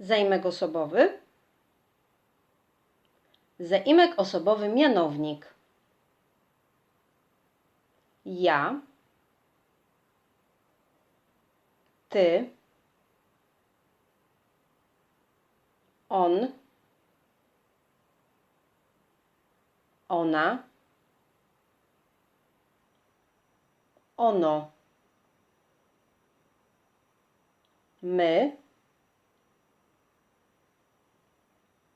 Zaimek osobowy. Zaimek osobowy mianownik. Ja. Ty. On. Ona. Ono. My.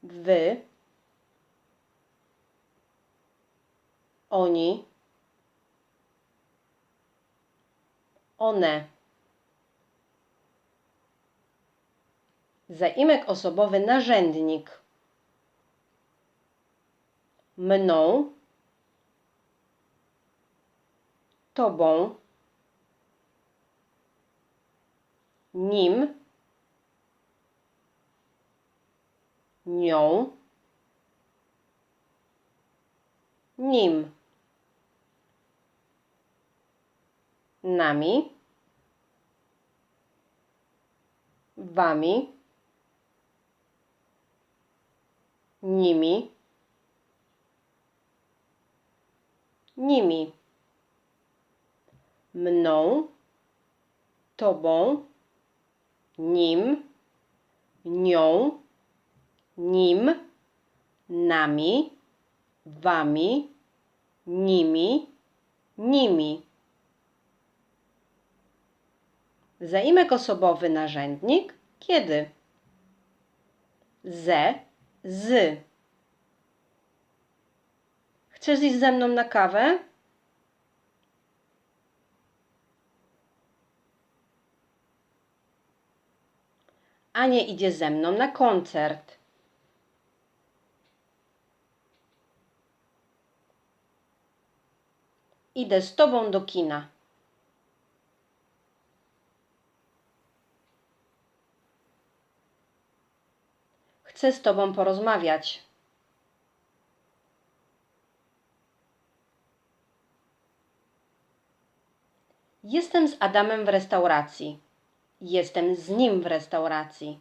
Wy. Oni. One. Zaimek osobowy narzędnik. Mną. Tobą. Nim. Nią. Nim. Nami. Wami. Nimi. Nimi. Mną. Tobą. Nim. Nią. Nim. Nami. Wami. Nimi. Nimi. Zaimek osobowy narzędnik kiedy? Ze, z. Chcesz iść ze mną na kawę? Ania idzie ze mną na koncert. Idę z tobą do kina. Chcę z tobą porozmawiać. Jestem z Adamem w restauracji. Jestem z nim w restauracji.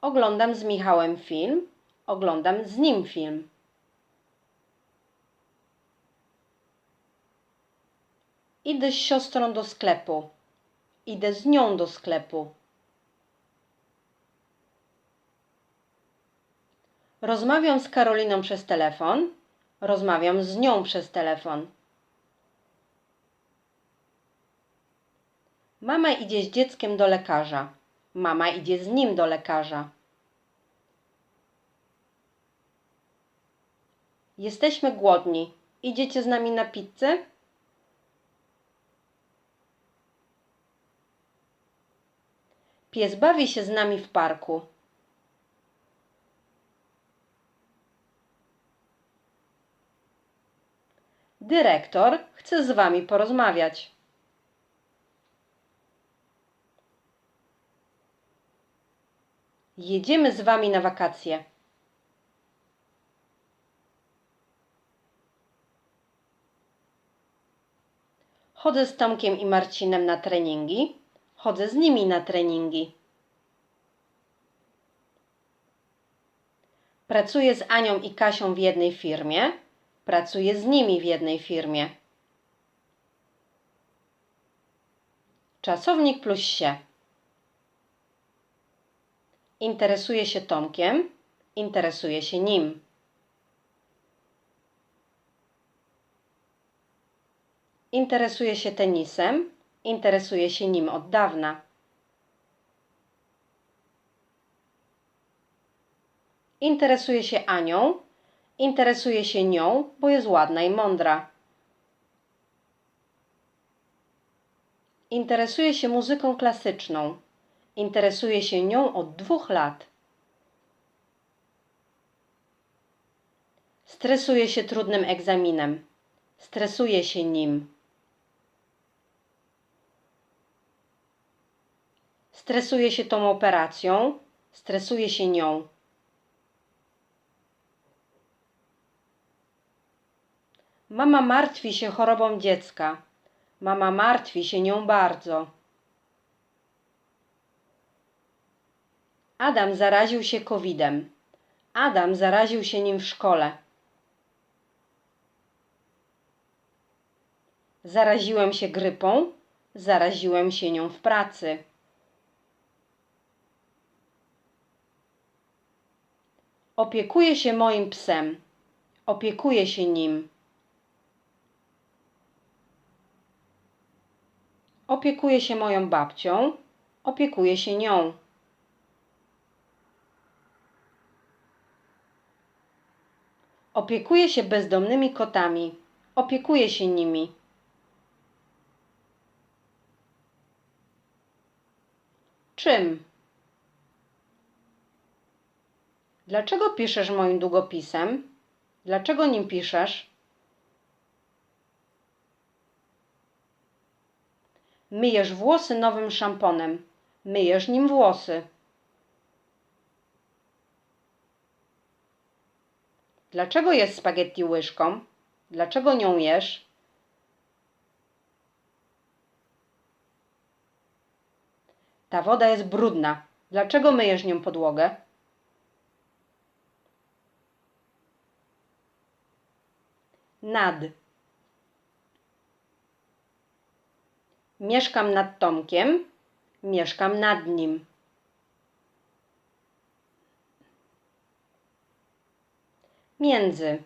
Oglądam z Michałem film. Oglądam z nim film. Idę z siostrą do sklepu. Idę z nią do sklepu. Rozmawiam z Karoliną przez telefon. Rozmawiam z nią przez telefon. Mama idzie z dzieckiem do lekarza. Mama idzie z nim do lekarza. Jesteśmy głodni. Idziecie z nami na pizzę? Pies bawi się z nami w parku. Dyrektor chce z wami porozmawiać. Jedziemy z wami na wakacje. Chodzę z Tomkiem i Marcinem na treningi. Chodzę z nimi na treningi. Pracuję z Anią i Kasią w jednej firmie. Pracuję z nimi w jednej firmie. Czasownik plus się. Interesuje się Tomkiem. Interesuje się nim. Interesuje się tenisem. Interesuje się nim od dawna. Interesuje się Anią. Interesuje się nią, bo jest ładna i mądra. Interesuje się muzyką klasyczną. Interesuje się nią od dwóch lat. Stresuje się trudnym egzaminem. Stresuje się nim. Stresuje się tą operacją. Stresuje się nią. Mama martwi się chorobą dziecka. Mama martwi się nią bardzo. Adam zaraził się COVID-em. Adam zaraził się nim w szkole. Zaraziłem się grypą. Zaraziłem się nią w pracy. Opiekuję się moim psem. Opiekuję się nim. Opiekuję się moją babcią. Opiekuję się nią. Opiekuję się bezdomnymi kotami. Opiekuję się nimi. Czym? Dlaczego piszesz moim długopisem? Dlaczego nim piszesz? Myjesz włosy nowym szamponem. Myjesz nim włosy. Dlaczego jest spaghetti łyżką? Dlaczego nią jesz? Ta woda jest brudna. Dlaczego myjesz nią podłogę? Nad. Mieszkam nad Tomkiem. Mieszkam nad nim. Między.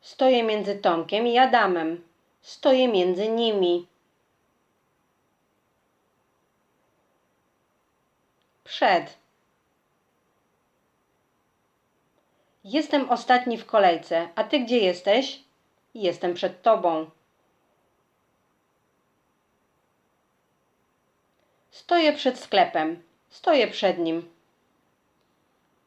Stoję między Tomkiem i Adamem. Stoję między nimi. Przed. Jestem ostatni w kolejce, a ty gdzie jesteś? Jestem przed tobą. Stoję przed sklepem. Stoję przed nim.